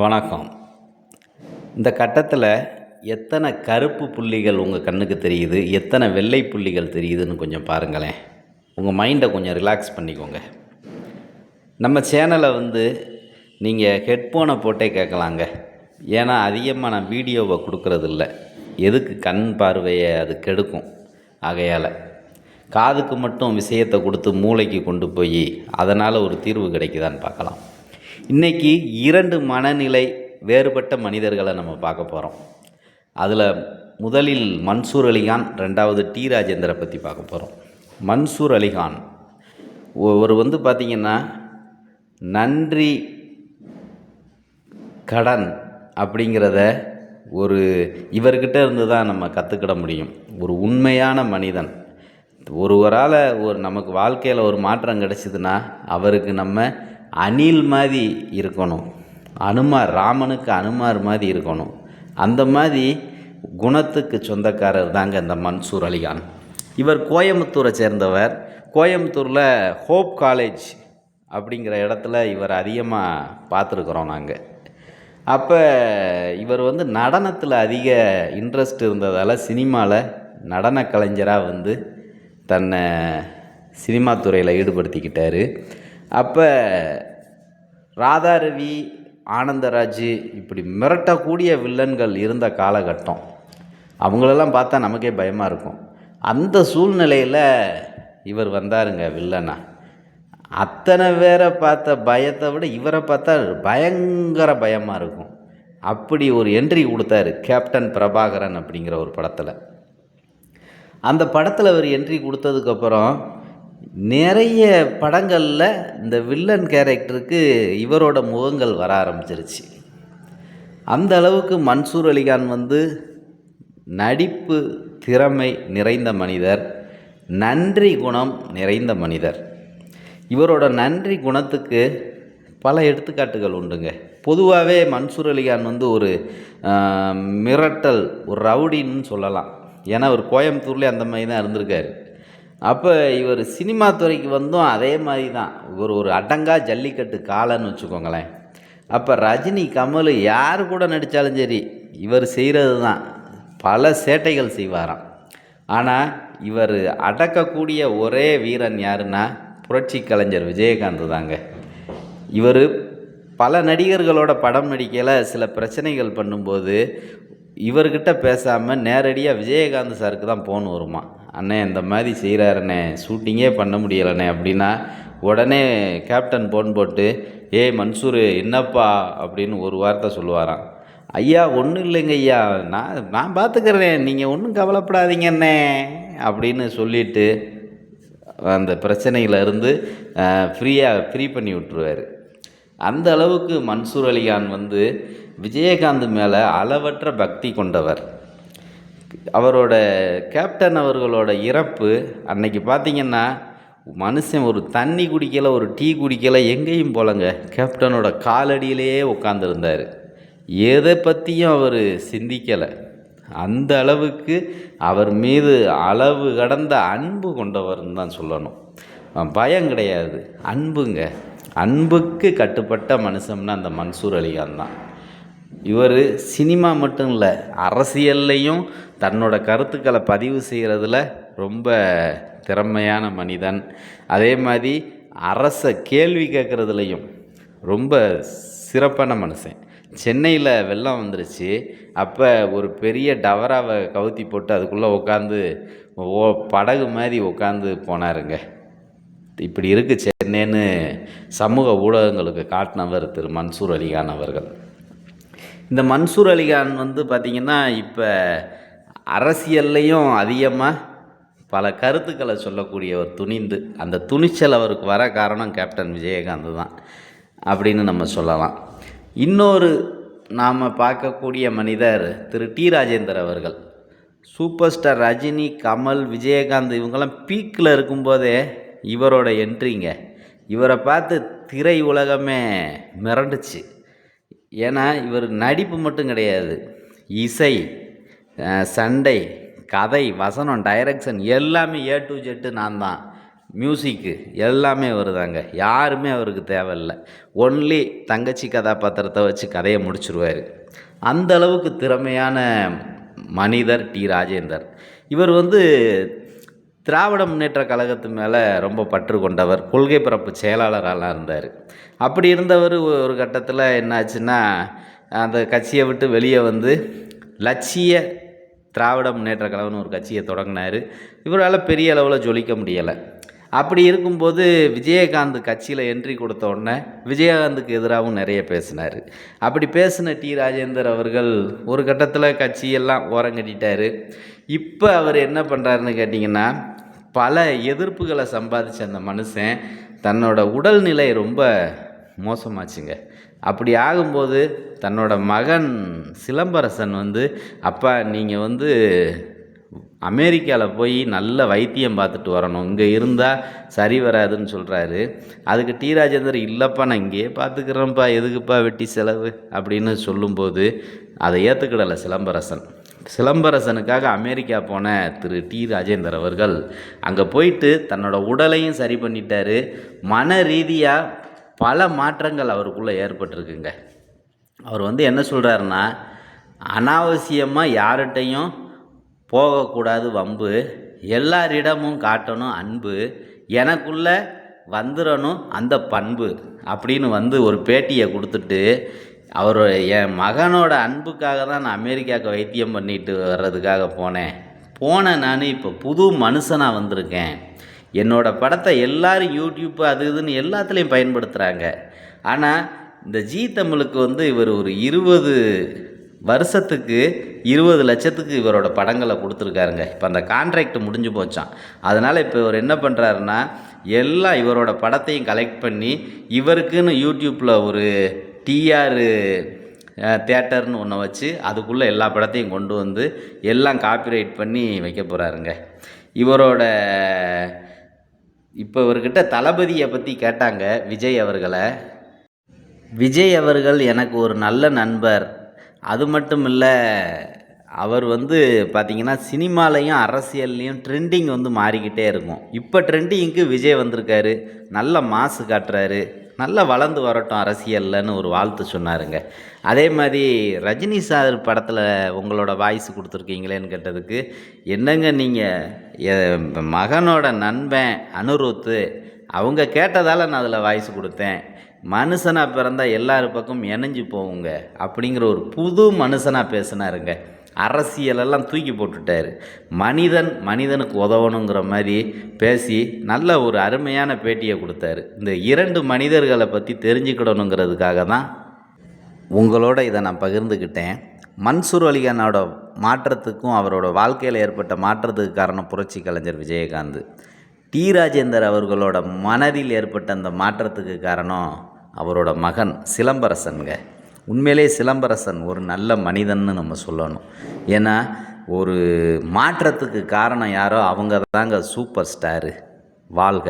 வணக்கம். இந்த கட்டத்தில் எத்தனை கருப்பு புள்ளிகள் உங்கள் கண்ணுக்கு தெரியுது? எத்தனை வெள்ளை புள்ளிகள் தெரியுதுன்னு கொஞ்சம் பாருங்களேன். உங்கள் மைண்டை கொஞ்சம் ரிலாக்ஸ் பண்ணிக்கோங்க. நம்ம சேனலை வந்து நீங்கள் ஹெட்ஃபோனை போட்டே கேட்கலாங்க. ஏன்னா அதிகமாக நான் வீடியோவை கொடுக்கறதில்ல. எதுக்கு கண் பார்வையை அது கெடுக்கும் ஆகையால். காதுக்கு மட்டும் விஷயத்தை கொடுத்து மூளைக்கு கொண்டு போய் அதனால் ஒரு தீர்வு கிடைக்குதான்னு பார்க்கலாம். இன்றைக்கி இரண்டு மனநிலை வேறுபட்ட மனிதர்களை நம்ம பார்க்க போகிறோம் அதில் முதலில் மன்சூர் அலிகான் ரெண்டாவது டி ராஜேந்திர பற்றி பார்க்க போகிறோம் மன்சூர் அலிகான் ஒரு வந்து பார்த்திங்கன்னா நன்றி கடன் அப்படிங்கிறத ஒரு இவர்கிட்ட இருந்து தான் நம்ம கற்றுக்கிட முடியும். ஒரு உண்மையான மனிதன். ஒருவரால் ஒரு நமக்கு வாழ்க்கையில் ஒரு மாற்றம் கிடைச்சிதுன்னா அவருக்கு நம்ம அணில் மாதிரி இருக்கணும். அனுமார் ராமனுக்கு அனுமார் மாதிரி இருக்கணும். அந்த மாதிரி குணத்துக்கு சொந்தக்காரர் தாங்க இந்த மன்சூர் அலிகான். இவர் கோயம்புத்தூரை சேர்ந்தவர். கோயம்புத்தூரில் ஹோப் காலேஜ் அப்படிங்கிற இடத்துல இவர் அதிகமாக பார்த்துருக்குறோம் நாங்கள் அப்போ இவர் வந்து நடனத்தில் அதிக இன்ட்ரெஸ்ட் இருந்ததால் சினிமாவில் நடன கலைஞராக வந்து தன்னை சினிமா துறையில் ஈடுபடுத்திக்கிட்டார். அப்போ ராதாரவி ஆனந்தராஜ் இப்படி மிரட்டக்கூடிய வில்லன்கள் இருந்த காலகட்டம். அவங்களெல்லாம் பார்த்தா நமக்கே பயமாக இருக்கும். அந்த சூழ்நிலையில் இவர் வந்தாருங்க வில்லனா. அத்தனை பேரை பார்த்த பயத்தை விட இவரை பார்த்தா பயங்கர பயமாக இருக்கும். அப்படி ஒரு என்ட்ரி கொடுத்தாரு கேப்டன் பிரபாகரன் அப்படிங்கிற ஒரு படத்தில். அந்த படத்தில் அவர் என்ட்ரி கொடுத்ததுக்கப்புறம் நிறைய படங்களில் இந்த வில்லன் கேரக்டருக்கு இவரோட முகங்கள் வர ஆரம்பிச்சிருச்சு. அந்த அளவுக்கு மன்சூர் அலிகான் வந்து நடிப்பு திறமை நிறைந்த மனிதர் நன்றி குணம் நிறைந்த மனிதர். இவரோட நன்றி குணத்துக்கு பல எடுத்துக்காட்டுகள் உண்டுங்க. பொதுவாகவே மன்சூர் அலிகான் வந்து ஒரு மிரட்டல் ஒரு ரவுடின்னு சொல்லலாம். ஏன்னா அவர் கோயம்புத்தூர்லேயே அந்த மாதிரி தான் இருந்திருக்காரு. அப்போ இவர் சினிமா துறைக்கு வந்தும் அதே மாதிரி தான் ஒரு ஒரு அடங்கா ஜல்லிக்கட்டு காலன்னு வச்சுக்கோங்களேன். அப்போ ரஜினி கமல் யார் கூட நடித்தாலும் சரி இவர் செய்கிறது தான் பல சேட்டைகள் செய்வாராம். ஆனால் இவர் அடக்கக்கூடிய ஒரே வீரன் யாருன்னா புரட்சி கலைஞர் விஜயகாந்த் தாங்க. இவர் பல நடிகர்களோட படம் நடிக்கல சில பிரச்சனைகள் பண்ணும்போது இவர்கிட்ட பேசாமல் நேரடியாக விஜயகாந்த் சாருக்கு தான் போன் வருமா அண்ணே இந்த மாதிரி செய்கிறாருண்ணே ஷூட்டிங்கே பண்ண முடியலண்ணே அப்படின்னா உடனே கேப்டன் ஃபோன் போட்டு ஏய் மன்சூர் என்னப்பா? அப்படின்னு ஒரு வார்த்தை சொல்லுவாராம். ஐயா ஒன்றும் இல்லைங்க ஐயா. நான் நான் பார்த்துக்கிறேன் நீங்கள் ஒன்றும் கவலைப்படாதீங்கண்ணே. அப்படின்னு சொல்லிவிட்டு அந்த பிரச்சனையிலேருந்து ஃப்ரீயாக ஃப்ரீ பண்ணி விட்டுருவார். அந்த அளவுக்கு மன்சூர் அலிகான் வந்து விஜயகாந்த் மேலே அளவற்ற பக்தி கொண்டவர். அவரோட கேப்டன் அவர்களோட இறப்பு அன்னைக்கு பார்த்திங்கன்னா மனுஷன் ஒரு தண்ணி குடிக்கலை ஒரு டீ குடிக்கலை எங்கேயும் போலங்க. கேப்டனோட காலடியிலேயே உட்காந்துருந்தார் எதை பற்றியும் அவர் சிந்திக்கலை. அந்த அளவுக்கு அவர் மீது அளவு கடந்த அன்பு கொண்டவர்னு தான் சொல்லணும். பயம் கிடையாது. அன்புங்க. அன்புக்கு கட்டுப்பட்ட மனுஷம்னா அந்த மன்சூர் அலிகான் தான். இவர் சினிமா மட்டும் இல்லை அரசியல்லையும் தன்னோட கருத்துக்களை பதிவு செய்கிறதுல ரொம்ப திறமையான மனிதன். அதே மாதிரி அரசை கேள்வி கேட்குறதுலையும் ரொம்ப சிறப்பான மனுஷன். சென்னையில் வெள்ளம் வந்துருச்சு. அப்போ ஒரு பெரிய டவராவை கவுத்தி போட்டு அதுக்குள்ளே உட்காந்து ஓ படகு மாதிரி உட்காந்து போனாருங்க. இப்படி இருக்குது சென்னைன்னு சமூக ஊடகங்களுக்கு காட்டினவர் திரு மன்சூர் அலிகான் அவர்கள். இந்த மன்சூர் அலிகான் வந்து பார்த்திங்கன்னா இப்போ அரசியல்லையும் அதிகமாக பல கருத்துக்களை சொல்லக்கூடிய ஒரு துணிந்து அந்த துணிச்சல் அவருக்கு வர காரணம் கேப்டன் விஜயகாந்த் தான் அப்படின்னு நம்ம சொல்லலாம். இன்னொரு நாம் பார்க்கக்கூடிய மனிதர் திரு டி ராஜேந்தர் அவர்கள். சூப்பர் ஸ்டார் ரஜினி கமல் விஜயகாந்த் இவங்கெல்லாம் பீக்கில் இருக்கும்போதே இவரோட என்ட்ரிங்க இவரை பார்த்து திரை உலகமே மிரண்டுச்சு. ஏன்னா இவர் நடிப்பு மட்டும் கிடையாது. இசை சண்டை கதை வசனம் டைரக்ஷன் எல்லாமே ஏ டு ஜெட்டு நான் தான் மியூசிக்கு எல்லாமே வருதாங்க யாருமே அவருக்கு தேவையில்லை. ஒன்லி தங்கச்சி கதாபாத்திரத்தை வச்சு கதையை முடிச்சிருவார். அந்த அளவுக்கு திறமையான மனிதர் டி. ராஜேந்தர். இவர் வந்து திராவிட முன்னேற்ற கழகத்து மேலே ரொம்ப பற்று கொண்டவர் கொள்கை பரப்பு செயலாளராலாம் இருந்தார். அப்படி இருந்தவர் ஒரு கட்டத்தில் என்னாச்சுன்னா அந்த கட்சியை விட்டு வெளியே வந்து லட்சிய திராவிட முன்னேற்ற கழகம்னு ஒரு கட்சியை தொடங்கினார். இவரால் பெரிய அளவில் ஜொலிக்க முடியலை. அப்படி இருக்கும்போது விஜயகாந்த் கட்சியில் என்ட்ரி கொடுத்த உடனே விஜயகாந்துக்கு எதிராகவும் நிறைய பேசினார். அப்படி பேசின டி ராஜேந்தர் அவர்கள் ஒரு கட்டத்தில் கட்சியெல்லாம் ஓரங்கட்டிட்டார். இப்போ அவர் என்ன பண்ணுறாருன்னு கேட்டிங்கன்னா பல எதிர்ப்புகளை சம்பாதிச்ச அந்த மனுஷன் தன்னோட உடல்நிலை ரொம்ப மோசமாச்சுங்க. அப்படி ஆகும்போது தன்னோட மகன் சிலம்பரசன் வந்து அப்பா நீங்கள் வந்து அமெரிக்காவில் போய் நல்ல வைத்தியம் பார்த்துட்டு வரணும். இங்கே இருந்தால் சரி வராதுன்னு சொல்கிறாரு அதுக்கு டி ராஜேந்தர் இல்லைப்பா நான் இங்கேயே பார்த்துக்கிறேன்ப்பா. எதுக்குப்பா வெட்டி செலவு? அப்படின்னு சொல்லும்போது அதை ஏற்றுக்கிடலை சிலம்பரசன். சிலம்பரசனுக்காக அமெரிக்கா போன திரு டி ராஜேந்தர் அவர்கள் அங்கே போயிட்டு தன்னோட உடலையும் சரி பண்ணிட்டாரு. மன ரீதியாக பல மாற்றங்கள் அவருக்குள்ளே ஏற்பட்டிருக்குங்க. அவர் வந்து என்ன சொல்கிறாருன்னா அனாவசியமாக யார்கிட்டையும் போகக்கூடாது வம்பு. எல்லாரிடமும் காட்டணும் அன்பு. எனக்குள்ள வந்துடணும் அந்த பண்பு அப்படின்னு வந்து ஒரு பேட்டியை கொடுத்துட்டு அவர் என் மகனோட அன்புக்காக தான் நான் அமெரிக்காவுக்கு வைத்தியம் பண்ணிட்டு வர்றதுக்காக போனேன். போன நான் இப்போ புது மனுஷனாக வந்திருக்கேன். என்னோடய படத்தை எல்லோரும் யூடியூப்பு அது இதுன்னு எல்லாத்துலேயும் பயன்படுத்துகிறாங்க ஆனால் இந்த ஜீ தமிழுக்கு வந்து இவர் ஒரு இருபது வருஷத்துக்கு இருபது லட்சத்துக்கு இவரோட படங்களை கொடுத்துருக்காருங்க. இப்போ அந்த கான்ட்ராக்ட் முடிஞ்சு போச்சான் அதனால் இப்போ இவர் என்ன பண்ணுறாருன்னா எல்லா இவரோட படத்தையும் கலெக்ட் பண்ணி இவருக்குன்னு யூடியூப்பில் ஒரு டிஆர் தேட்டர்னு ஒன்று வச்சு அதுக்குள்ளே எல்லா படத்தையும் கொண்டு வந்து எல்லாம் காப்பிரைட் பண்ணி வைக்க போகிறாருங்க இவரோட இப்போ இவர்கிட்ட தளபதியை பற்றி கேட்டாங்க விஜய் அவர்களை. விஜய் அவர்கள் எனக்கு ஒரு நல்ல நண்பர். அது மட்டும் இல்லை அவர் வந்து பார்த்திங்கன்னா சினிமாலையும் அரசியல்லையும் ட்ரெண்டிங் வந்து மாறிக்கிட்டே இருக்கும். இப்போ ட்ரெண்டிங்க்கு விஜய் வந்திருக்காரு. நல்ல மாசு காட்டுறாரு. நல்லா வளர்ந்து வரட்டும் அரசியல்லன்னு ஒரு வாழ்த்து சொன்னாருங்க. அதே மாதிரி ரஜினி சார் படத்தில் உங்களோட வாய்ஸ் கொடுத்துருக்கீங்களேன்னு கேட்டதுக்கு என்னங்க நீங்கள் மகனோட நண்பன் அனுருத்து அவங்க கேட்டதால் நான் அதில் வாய்ஸ் கொடுத்தேன். மனுஷனாக பிறந்தா எல்லார் பக்கம் இணைஞ்சு போவோங்க அப்படிங்கிற ஒரு புது மனுஷனாக பேசினாருங்க. அரசியலெல்லாம் தூக்கி போட்டுட்டார். மனிதன் மனிதனுக்கு உதவணுங்கிற மாதிரி பேசி நல்ல ஒரு அருமையான பேட்டியை கொடுத்தாரு. இந்த இரண்டு மனிதர்களை பற்றி தெரிஞ்சுக்கிடணுங்கிறதுக்காக தான் உங்களோட இதை நான் பகிர்ந்துக்கிட்டேன் மன்சூர் அலிகானோட மாற்றத்துக்கும் அவரோட வாழ்க்கையில் ஏற்பட்ட மாற்றத்துக்கு காரணம் புரட்சி கலைஞர் விஜயகாந்த். டி. ராஜேந்தர் அவர்களோட மனதில் ஏற்பட்ட அந்த மாற்றத்துக்கு காரணம் அவரோட மகன் சிலம்பரசனுங்க. உண்மையிலே சிலம்பரசன் ஒரு நல்ல மனிதன்னு நம்ம சொல்லணும். ஏன்னா ஒரு மாற்றத்துக்கு காரணம் யாரோ அவங்க தாங்க சூப்பர் ஸ்டாரு வாழ்க.